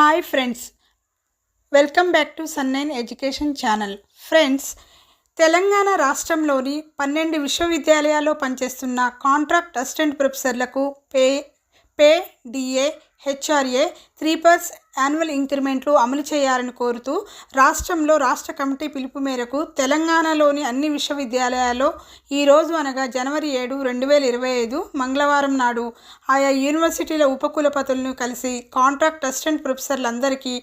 Hi friends welcome back to సన్నైన్ education channel friends Telangana రాష్ట్రంలోని పన్నెండు విశ్వవిద్యాలయాల్లో పనిచేస్తున్న contract assistant ప్రొఫెసర్లకు pay pay DA HRA three purse annual ఇంక్రిమెంట్లు అమలు చేయాలని కోరుతూ రాష్ట్రంలో రాష్ట్ర కమిటీ పిలుపు మేరకు తెలంగాణలోని అన్ని విశ్వవిద్యాలయాల్లో ఈరోజు అనగా జనవరి ఏడు రెండు వేల ఇరవై ఐదు మంగళవారం నాడు ఆయా యూనివర్సిటీల ఉపకులపతులను కలిసి contract assistant ప్రొఫెసర్లందరికీ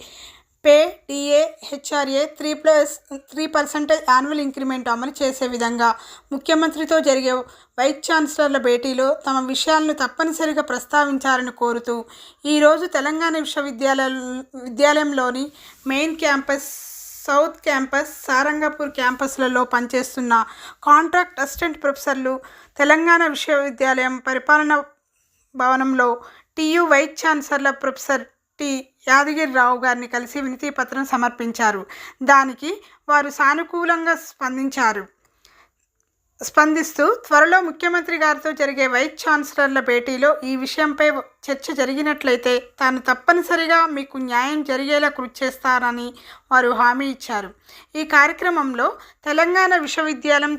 pay DA HRA three plus three percentage annual increment అమలు చేసే విధంగా ముఖ్యమంత్రితో జరిగే వైస్ ఛాన్సలర్ల భేటీలో తమ విషయాలను తప్పనిసరిగా ప్రస్తావించాలని కోరుతూ ఈరోజు తెలంగాణ విశ్వవిద్యాలయ విద్యాలయంలోని main campus south campus Sarangapur క్యాంపస్లలో పనిచేస్తున్న కాంట్రాక్ట్ అసిస్టెంట్ ప్రొఫెసర్లు తెలంగాణ విశ్వవిద్యాలయం పరిపాలన భవనంలో TU vice chancellor professor T Yadagiri Rao గారిని కలిసి వినతి పత్రం సమర్పించారు. దానికి వారు సానుకూలంగా స్పందించారు. స్పందిస్తూ త్వరలో ముఖ్యమంత్రి గారితో జరిగే వైస్ ఛాన్సలర్ల భేటీలో ఈ విషయంపై చర్చ జరిగినట్లయితే తాను తప్పనిసరిగా మీకు న్యాయం జరిగేలా కృషి చేస్తారని వారు హామీ ఇచ్చారు. ఈ కార్యక్రమంలో తెలంగాణ విశ్వవిద్యాలయం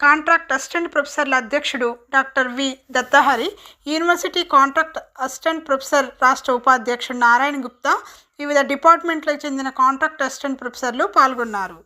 కాంట్రాక్ట్ అసిస్టెంట్ ప్రొఫెసర్ల అధ్యక్షుడు doctor V Dattahari university contract assistant professor రాష్ట్ర ఉపాధ్యక్షుడు నారాయణ గుప్తా వివిధ డిపార్ట్మెంట్లకు చెందిన కాంట్రాక్ట్ అసిస్టెంట్ ప్రొఫెసర్లు పాల్గొన్నారు.